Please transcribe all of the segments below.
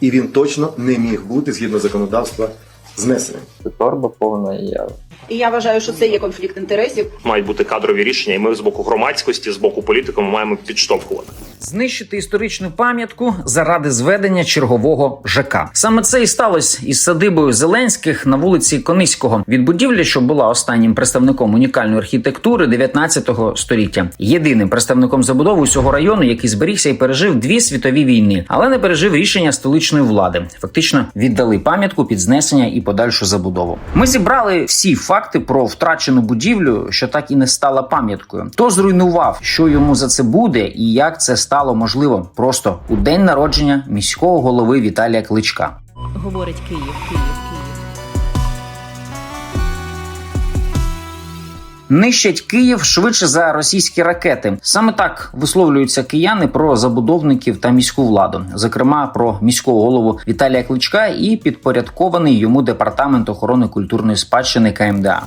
і він точно не міг бути згідно законодавства знесеним. Торба повна і я І я вважаю, що це є конфлікт інтересів. мають бути кадрові рішення, і ми з боку громадськості, з боку політиків ми маємо підштовхувати. Знищити історичну пам'ятку заради зведення чергового ЖК. Саме це і сталося із садибою Зеленських на вулиці Кониського від будівлі, що була останнім представником унікальної архітектури 19 століття. Єдиним представником забудови усього району, який зберігся і пережив дві світові війни, але не пережив рішення столичної влади. Фактично віддали пам'ятку під знесення і подальшу забудову. Ми зібрали всі факти про втрачену будівлю, що так і не стала пам'яткою. Хто зруйнував, що йому за це буде, і як це стало можливо просто у день народження міського голови Віталія Кличка. говорить Київ, Київ, Нищать Київ швидше за російські ракети. Саме так висловлюються кияни про забудовників та міську владу, зокрема про міського голову Віталія Кличка і підпорядкований йому департамент охорони культурної спадщини КМДА.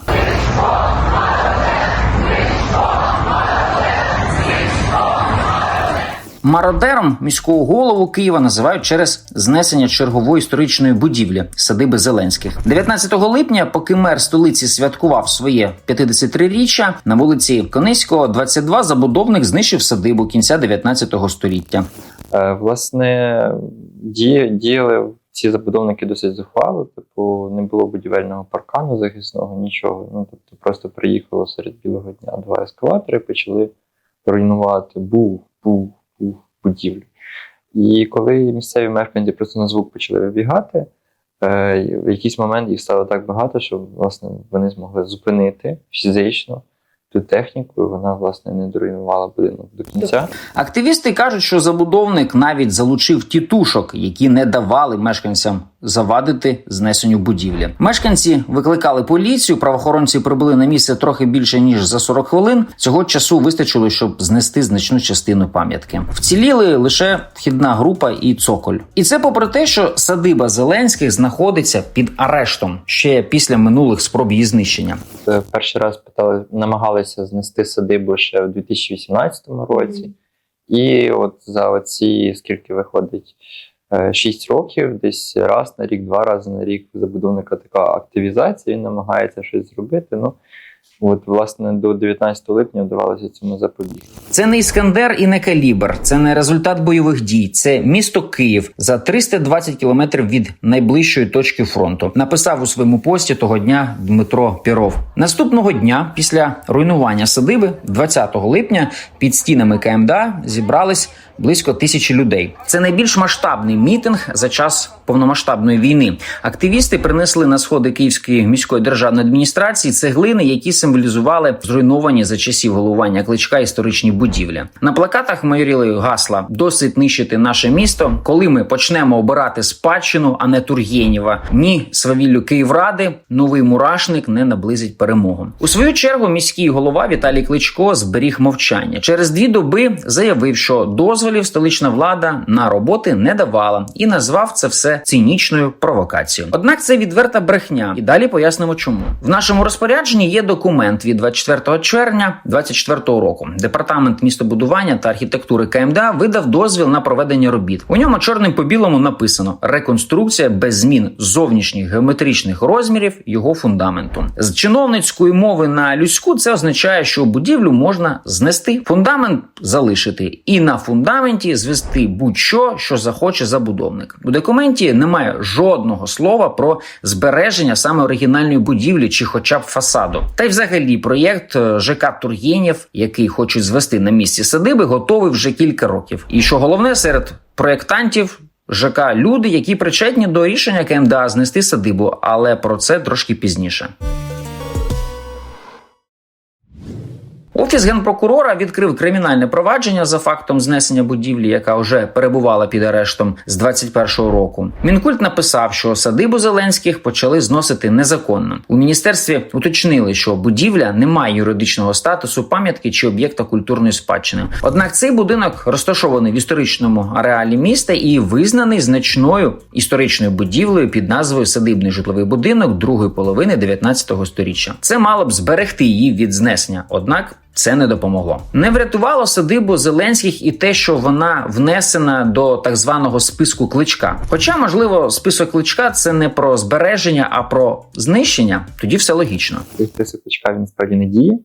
Мародером міського голову Києва називають через знесення чергової історичної будівлі садиби Зеленських. 19 липня, поки мер столиці святкував своє 53-річчя, на вулиці Кониського, 22 забудовник знищив садибу кінця 19 століття. Е, Власне, діє, діяли ці забудовники досить зухвало, типу, не було будівельного паркану захисного, нічого. Ну, тобто просто приїхало серед білого дня два ескаватори, почали руйнувати був, був, був будівлю. І коли місцеві мешканці просто на звук почали вибігати, е, в якийсь момент їх стало так багато, що власне вони змогли зупинити фізично ту техніку, і вона власне не доруйнувала будинок до кінця. Активісти кажуть, що забудовник навіть залучив тітушок, які не давали мешканцям завадити знесенню будівлі. Мешканці викликали поліцію. Правоохоронці прибули на місце трохи більше ніж за 40 хвилин. Цього часу вистачило, щоб знести значну частину пам'ятки. Вціліли лише вхідна група і цоколь. І це попри те, що садиба Зеленських знаходиться під арештом ще після минулих спроб її знищення. Перший раз питали, намагалися знести садибу ще в 2018 році. І от за оці, скільки виходить, 6 років, десь раз на рік, два рази на рік забудовника така активізація, він намагається щось зробити. Ну, от, власне, до 19 липня вдавалося цьому запобігти. Це не іскандер і не калібр, це не результат бойових дій. Це місто Київ за 320 кілометрів від найближчої точки фронту. Написав у своєму пості того дня Дмитро Піров. Наступного дня, після руйнування садиби, 20 липня, під стінами КМДА зібрались близько тисячі людей. Це найбільш масштабний мітинг за час повномасштабної війни. Активісти принесли на сходи Київської міської державної адміністрації цеглини, які символізували зруйновані за часів головування кличка історичні будівлі. На плакатах майоріли гасла досить нищити наше місто. Коли ми почнемо обирати спадщину, а не Тургенєва. Ні, свавіллю Київради, новий мурашник не наблизить перемогу. У свою чергу міський голова Віталій Кличко зберіг мовчання. Через дві доби заявив, що дозволів столична влада на роботи не давала і назвав це все цинічною провокацією. Однак це відверта брехня, і далі пояснимо, чому в нашому розпорядженні є документ від 24 червня 2024 року. Департамент містобудування та архітектури КМДА видав дозвіл на проведення робіт. У ньому чорним по білому написано реконструкція без змін зовнішніх геометричних розмірів його фундаменту. З чиновницької мови на людську це означає, що будівлю можна знести, фундамент залишити, і на фундаменті звести будь-що, що захоче забудовник. У документі немає жодного слова про збереження саме оригінальної будівлі чи, хоча б фасаду. Та й взагалі проєкт е, ЖК Тургенєв, який хочуть звести на місці садиби, готовий вже кілька років. І що головне серед проєктантів. ЖК люди, які причетні до рішення КМДА знести садибу, але про це трошки пізніше. Офіс генпрокурора відкрив кримінальне провадження за фактом знесення будівлі, яка вже перебувала під арештом з 21-го року. Мінкульт написав, що садибу Зеленських почали зносити незаконно. У міністерстві уточнили, що будівля не має юридичного статусу пам'ятки чи об'єкта культурної спадщини. Однак цей будинок розташований в історичному ареалі міста і визнаний значною історичною будівлею під назвою Садибний житловий будинок другої половини 19 століття. Це мало б зберегти її від знесення. Однак Це не допомогло. Не врятувало садибу Зеленських і те, що вона внесена до так званого списку кличка. Хоча, можливо, список кличка це не про збереження, а про знищення. Тоді все логічно. Список кличка він справді не діє,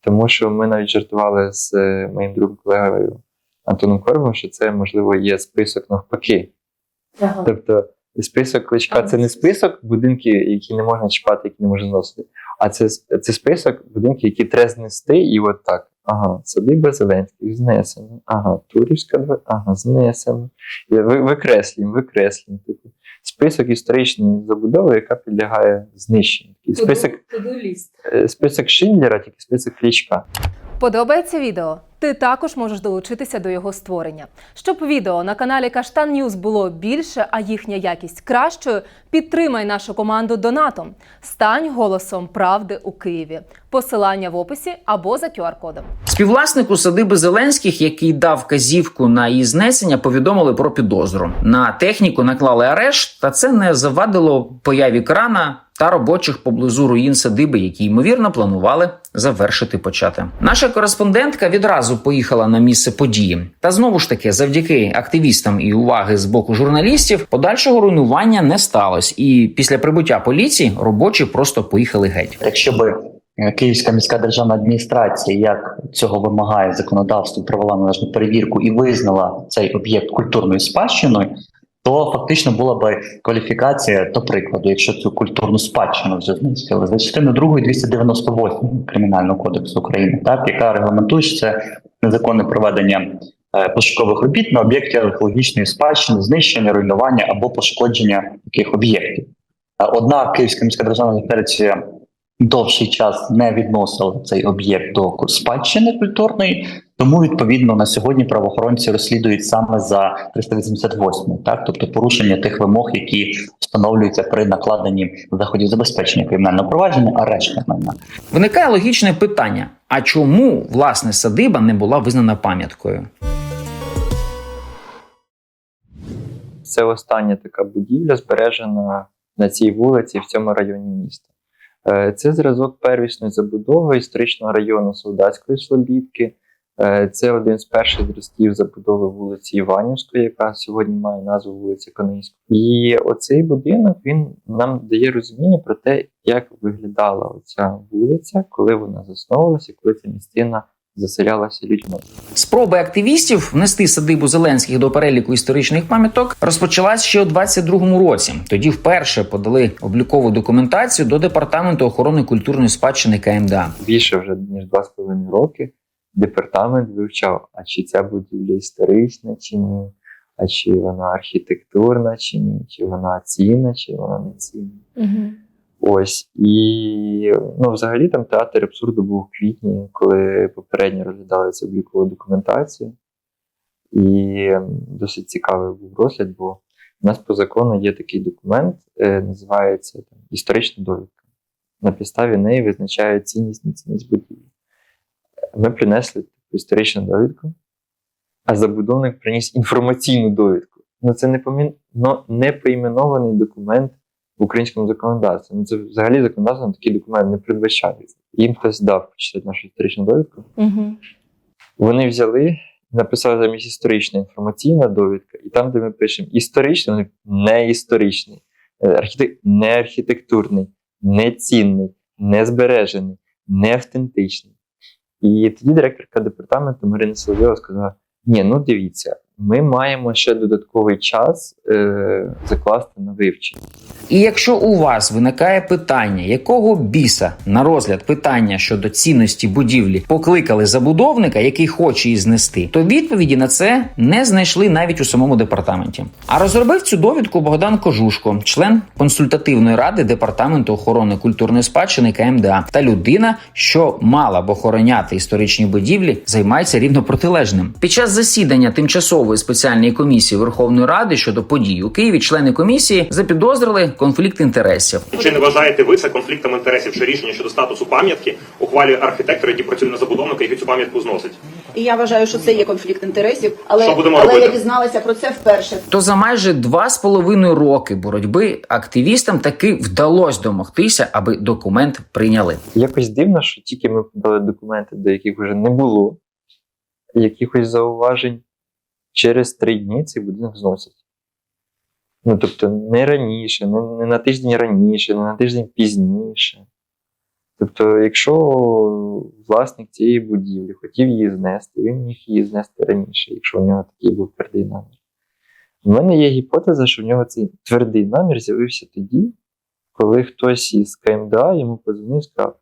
тому що ми навіть жартували з е, моїм другом колегою Антоном Корбом, що це, можливо, є список навпаки. Тобто список кличка це не список будинків, які не можна чіпати, які не можна зносити, а це, це список будинків, які треба знести, і от так. Ага, садиба Зеленських знесено. Ага, Турівська, ага, знесено. Викреслюємо, викреслюємо. Типу, список історичної забудови, яка підлягає знищенню. Такий список, е, список Шиндлера, тільки список Клічка. Подобається відео? Ти також можеш долучитися до його створення. Щоб відео на каналі Каштан Ньюз було більше, а їхня якість кращою, підтримай нашу команду донатом. Стань голосом правди у Києві. Посилання в описі або за QR-кодом. Співвласнику садиби Зеленських, який дав вказівку на її знесення, повідомили про підозру. На техніку наклали арешт, та це не завадило появі крана та робочих поблизу руїн садиби, які ймовірно планували завершити почати. Наша кореспондентка відразу поїхала на місце події. Та знову ж таки, завдяки активістам і уваги з боку журналістів, подальшого руйнування не сталося. І після прибуття поліції робочі просто поїхали геть. Якщо би е, Київська міська державна адміністрація, як цього вимагає законодавство, провела належну перевірку і визнала цей об'єкт культурною спадщиною, то фактично була би кваліфікація, до прикладу, якщо цю культурну спадщину вже знищили за частиною 2 298 кримінального кодексу України, так яка регламентує що це незаконне проведення е, пошукових робіт на об'єкті археологічної спадщини, знищення, руйнування або пошкодження таких об'єктів. Е, Однак Київська міська державна адміністрація довший час не відносила цей об'єкт до спадщини культурної, тому відповідно на сьогодні правоохоронці розслідують саме за 388, так тобто порушення тих вимог, які встановлюються при накладенні заходів забезпечення кримінального провадження, арештних майна. Виникає логічне питання: а чому власне садиба не була визнана пам'яткою? Це остання така будівля, збережена на цій вулиці в цьому районі міста. Е, Це зразок первісної забудови історичного району Солдатської Слобідки. Е, Це один з перших зразків забудови вулиці Іванівської, яка сьогодні має назву вулиці Конейської. І оцей будинок він нам дає розуміння про те, як виглядала оця вулиця, коли вона засновувалася, коли ця містина заселялася людьми. Спроби активістів внести садибу Зеленських до переліку історичних пам'яток розпочалась ще у 22-му році. Тоді вперше подали облікову документацію до департаменту охорони культурної спадщини КМДА. більше вже ніж два з половиною роки департамент вивчав, а чи ця будівля історична, чи ні, а чи вона архітектурна, чи ні, чи вона цінна, чи вона не цінна. Ось і ну, взагалі там театр абсурду був в квітні, коли попередньо розглядали цю облікову документацію. І досить цікавий був розгляд, бо у нас по закону є такий документ, е, називається там, історична довідка. На підставі неї визначають цінність нецінність будівлі. Ми принесли історичну довідку, а забудовник приніс інформаційну довідку. Ну, це не, помін... ну, не поіменований документ в українському законодавстві. Ну, це взагалі законодавство такий документ не передбачає. Їм хтось дав почитати нашу історичну довідку. Вони взяли, написали замість історична інформаційна довідка, і там, де ми пишемо історичний, вони не історичний, Е, архітек... не архітектурний, не цінний, не збережений, не автентичний. І тоді директорка департаменту Марина Соловйова сказала: ні, ну дивіться, ми маємо ще додатковий час е, закласти на вивчення. І якщо у вас виникає питання, якого біса на розгляд питання щодо цінності будівлі покликали забудовника, який хоче її знести, то відповіді на це не знайшли навіть у самому департаменті. А розробив цю довідку Богдан Кожушко, член консультативної ради департаменту охорони культурної спадщини КМДА, та людина, що мала б охороняти історичні будівлі, займається рівно протилежним. Під час засідання тимчасової спеціальної комісії Верховної Ради щодо подій у Києві, члени комісії запідозрили конфлікт інтересів. Чи не вважаєте ви це конфліктом інтересів, що рішення щодо статусу пам'ятки ухвалює архітектор, який працює на забудовника, який цю пам'ятку зносить? І я вважаю, що це є конфлікт інтересів, але, Що будемо але я дізналася про це вперше. То за майже два з половиною роки боротьби активістам таки вдалося домогтися, аби документ прийняли. Якось дивно, що тільки ми подали документи, до яких вже не було якихось зауважень, через три дні цей будинок зносять. Ну, тобто, не раніше, не, не на тиждень раніше, не на тиждень пізніше. Тобто, якщо власник цієї будівлі хотів її знести, він міг її знести раніше, якщо у нього такий був твердий намір. У мене є гіпотеза, що в нього цей твердий намір з'явився тоді, коли хтось із КМДА йому подзвонив і сказав: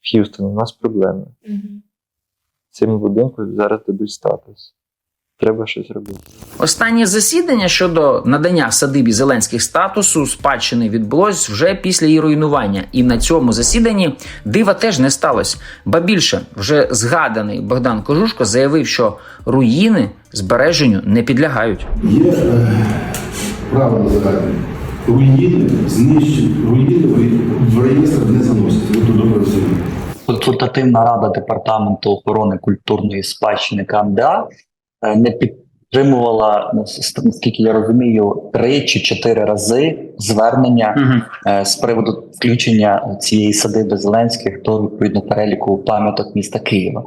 Х'юстон, у нас проблеми. Цьому будинку зараз дадуть статус. Треба щось робити. Останнє засідання щодо надання садибі Зеленських статусу спадщини відбулось вже після її руйнування, і на цьому засіданні дива теж не сталося. Ба більше вже згаданий Богдан Кожушко заявив, що руїни збереженню не підлягають. Є е, правило загальне. Руїни знищені, руїни в- реєстр не заносять. Ви тут добре розумієте. Консультативна рада департаменту охорони культурної спадщини КМДА не підтримувала, наскільки я розумію, три чи чотири рази звернення е, з приводу включення цієї садиби Зеленських до відповідно переліку пам'яток міста Києва.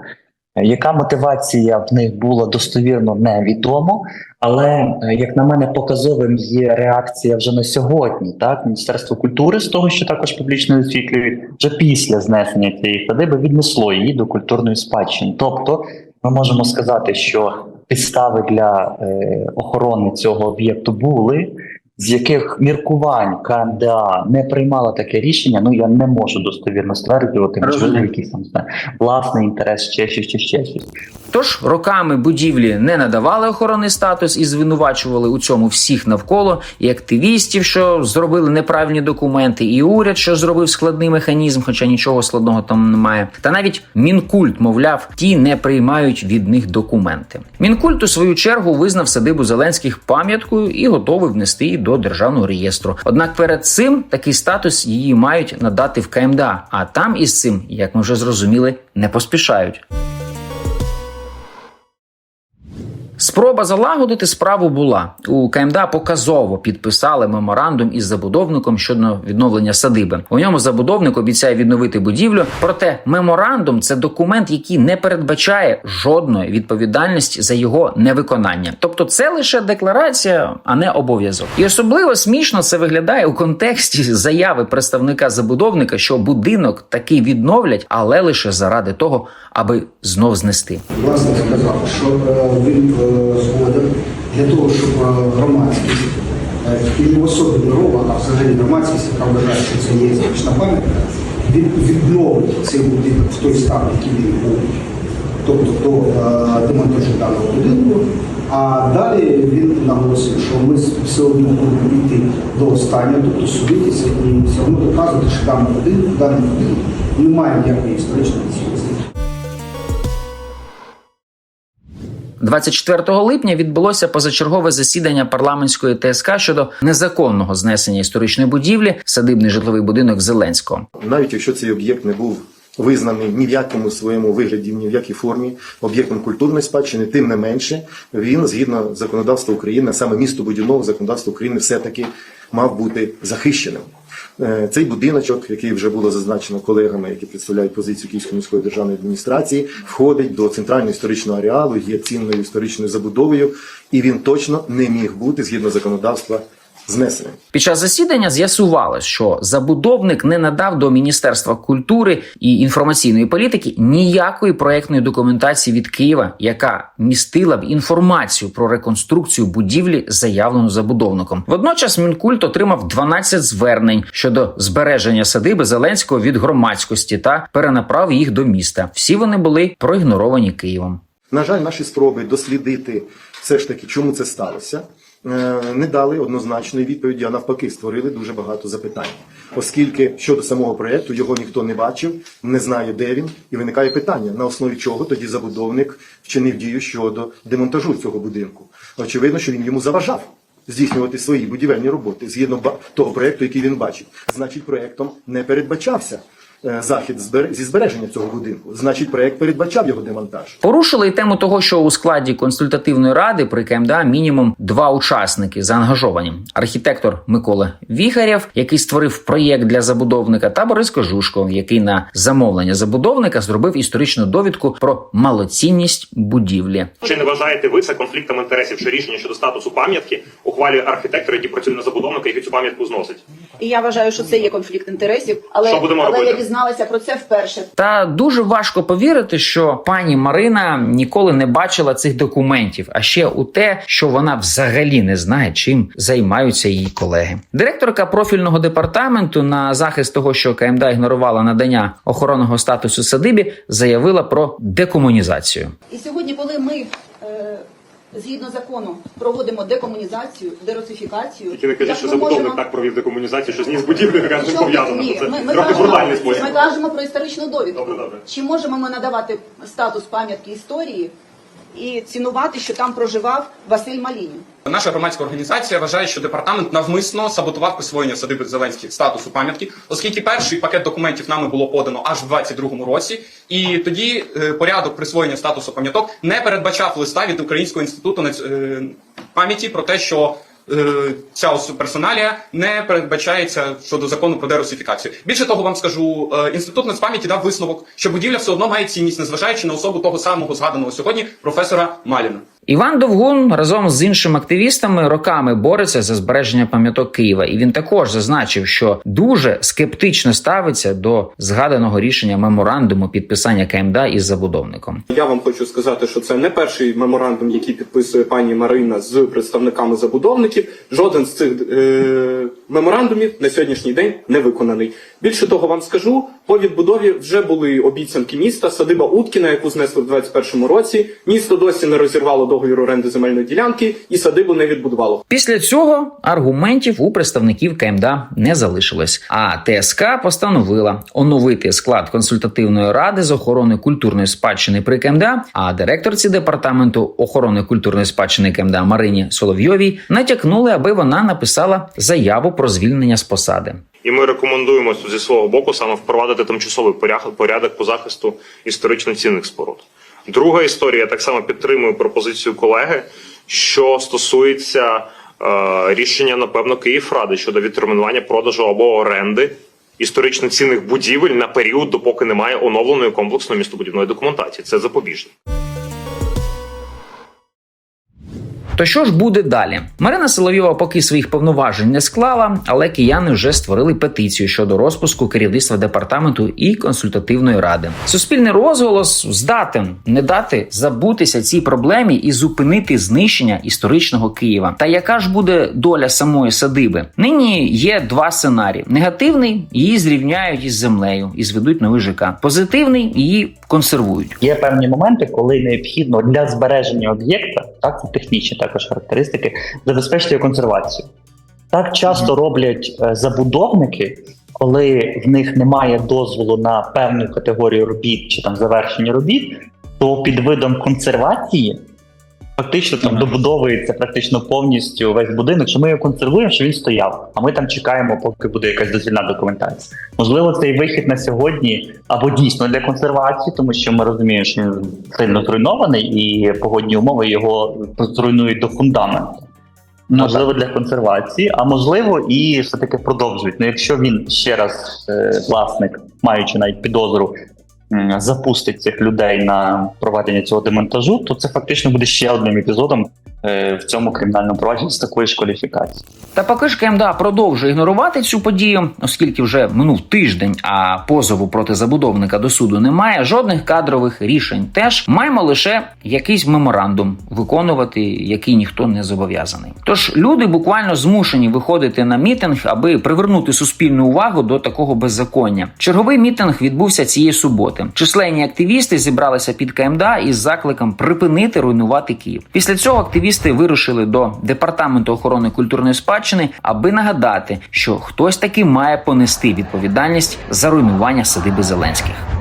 Е, Яка мотивація в них була достовірно невідомо, але е, як на мене показовим є реакція вже на сьогодні. Так, Міністерство культури з того, що також публічно висвітлюють, вже після знесення цієї садиби віднесло її до культурної спадщини. Тобто, ми можемо сказати, що підстави для е, охорони цього об'єкту були. З яких міркувань КНДА не приймала таке рішення, ну я не можу достовірно стверджувати, можливо, якийсь там власний інтерес, ще щось, чи ще щось. Тож роками будівлі не надавали охоронний статус і звинувачували у цьому всіх навколо і активістів, що зробили неправильні документи, і уряд, що зробив складний механізм, хоча нічого складного там немає. Та навіть мінкульт, мовляв, ті не приймають від них документи. Мінкульт у свою чергу визнав садибу Зеленських пам'яткою і готовий внести її до державного реєстру. Однак перед цим такий статус її мають надати в КМДА, а там із цим, як ми вже зрозуміли, не поспішають. Спроба залагодити справу була у КМДА показово підписали меморандум із забудовником щодо відновлення садиби. У ньому забудовник обіцяє відновити будівлю. Проте меморандум це документ, який не передбачає жодної відповідальності за його невиконання. Тобто, це лише декларація, а не обов'язок. І особливо смішно це виглядає у контексті заяви представника забудовника, що будинок таки відновлять, але лише заради того, аби знов знести. власне сказав, що е, він е, згоден для того, щоб е, громадськість е, і в особі Мирова, а взагалі громадськість, яка вважає, що це є історична пам'ятка, від, відновить цей будинок в той стан, який він був, тобто до е, демонтажу даного будинку. А далі він наголосив, що ми все одно будемо йти до останнього, тобто судитися і все одно доказувати, що даний будинок, даний будинок не має ніякої історичної цінності. 24 липня відбулося позачергове засідання парламентської ТСК щодо незаконного знесення історичної будівлі садибний житловий будинок Зеленського. Навіть якщо цей об'єкт не був визнаний ні в якому своєму вигляді, ні в якій формі об'єктом культурної спадщини, тим не менше він, згідно законодавства України, саме містобудівного законодавства України, все-таки мав бути захищеним. Е, Цей будиночок, який вже було зазначено колегами, які представляють позицію Київської міської державної адміністрації, входить до центрального історичного ареалу, є цінною історичною забудовою, і він точно не міг бути згідно законодавства знесеним. Під час засідання з'ясувалось, що забудовник не надав до Міністерства культури і інформаційної політики ніякої проектної документації від Києва, яка містила б інформацію про реконструкцію будівлі, заявлену забудовником. Водночас Мінкульт отримав 12 звернень щодо збереження садиби Зеленського від громадськості та перенаправив їх до міста. Всі вони були проігноровані Києвом. На жаль, наші спроби дослідити все ж таки, чому це сталося, не дали однозначної відповіді, а навпаки, створили дуже багато запитань. Оскільки щодо самого проєкту його ніхто не бачив, не знає, де він, і виникає питання, на основі чого тоді забудовник вчинив дію щодо демонтажу цього будинку. Очевидно, що він йому заважав. Здійснювати свої будівельні роботи згідно того проєкту, який він бачив. Значить, проєктом не передбачався е, захід збер- зі збереження цього будинку. Значить, проект передбачав його демонтаж. Порушили й тему того, що у складі консультативної ради при КМДА мінімум два учасники заангажовані: архітектор Микола Віхарєв, який створив проєкт для забудовника, та Борис Кожушко, який на замовлення забудовника зробив історичну довідку про малоцінність будівлі. Чи не вважаєте ви це конфліктом інтересів, що рішення щодо статусу пам'ятки ухвалює архітектор, який працює на забудовника, який цю пам'ятку зносить? І я вважаю, що це є конфлікт інтересів, але, Що будемо але робити? Я дізналася про це вперше. Та дуже важко повірити, що пані Марина ніколи не бачила цих документів, а ще у те, що вона взагалі не знає, чим займаються її колеги. Директорка профільного департаменту на захист того, що КМДА ігнорувала надання охоронного статусу садибі, заявила про декомунізацію. І сьогодні, коли ми е, згідно закону проводимо декомунізацію, деросифікацію. Тільки не кажіть, що забудовник можемо- так провів декомунізацію, що з яка з ним Що- пов'язана. Ні, Це ми, ми, трохи кажемо, брутальний спосіб. ми кажемо про історичну довідку. Добре, добре. Чи можемо ми надавати статус пам'ятки історії і цінувати, що там проживав Василь Малінін? Наша громадська організація вважає, що департамент навмисно саботував присвоєння садиби Зеленських статусу пам'ятки, оскільки перший пакет документів нами було подано аж в 22-му році, і тоді е, порядок присвоєння статусу пам'яток не передбачав листа від Українського інституту е, пам'яті про те, що ця ос- персоналія не передбачається щодо закону про дерусифікацію. Більше того, вам скажу, е, інститут нацпам'яті дав висновок, що будівля все одно має цінність, незважаючи на особу того самого згаданого сьогодні професора Маліна. Іван Довгун разом з іншими активістами роками бореться за збереження пам'яток Києва, і він також зазначив, що дуже скептично ставиться до згаданого рішення меморандуму підписання КМДА із забудовником. Я вам хочу сказати, що це не перший меморандум, який підписує пані Марина з представниками забудовників. Жоден з цих е- меморандумів на сьогоднішній день не виконаний. Більше того, вам скажу, по відбудові вже були обіцянки міста, садиба Уткіна, яку знесли в 21-му році. Місто досі не розірвало договір оренди земельної ділянки і садибу не відбудувало. Після цього аргументів у представників КМДА не залишилось. А ТСК постановила оновити склад консультативної ради з охорони культурної спадщини при КМДА. А директорці департаменту охорони культурної спадщини КМДА Марині Соловйовій натякнули, аби вона написала заяву про звільнення з посади. І ми рекомендуємо зі свого боку саме впровадити тимчасовий порядок, порядок по захисту історично цінних споруд. Друга історія я так само підтримую пропозицію колеги, що стосується е, рішення, напевно, Київради щодо відтермінування продажу або оренди історично цінних будівель на період, допоки немає оновленої комплексної містобудівної документації. Це запобіжник. То що ж буде далі? Марина Соловйова поки своїх повноважень не склала, але кияни вже створили петицію щодо розпуску керівництва департаменту і консультативної ради. Суспільний розголос здатен не дати забутися цій проблемі і зупинити знищення історичного Києва. Та яка ж буде доля самої садиби? Нині є два сценарії: негативний її зрівняють із землею і зведуть новий ЖК. Позитивний її консервують. Є певні моменти, коли необхідно для збереження об'єкта, так це технічні також характеристики, забезпечити його консервацію. Так часто роблять е, забудовники, коли в них немає дозволу на певну категорію робіт чи там завершення робіт, то під видом консервації фактично там добудовується практично повністю весь будинок, що ми його консервуємо, що він стояв. А ми там чекаємо, поки буде якась дозвільна документація. Можливо, цей вихід на сьогодні або дійсно для консервації, тому що ми розуміємо, що він сильно зруйнований, і погодні умови його зруйнують до фундаменту. Можливо, для консервації, а можливо, і все таки продовжують. Ну, якщо він ще раз, е, власник, маючи навіть підозру, запустить цих людей на проведення цього демонтажу, то це фактично буде ще одним епізодом в цьому кримінальному провадженні з такої ж кваліфікації. Та поки ж КМДА продовжує ігнорувати цю подію, оскільки вже минув тиждень, а позову проти забудовника до суду немає, жодних кадрових рішень теж маємо лише якийсь меморандум виконувати, який ніхто не зобов'язаний. Тож люди буквально змушені виходити на мітинг, аби привернути суспільну увагу до такого беззаконня. Черговий мітинг відбувся цієї суботи. Численні активісти зібралися під КМДА із закликом припинити руйнувати Київ. Після цього активісти вирушили до департаменту охорони культурної спадщини, аби нагадати, що хтось таки має понести відповідальність за руйнування садиби Зеленських.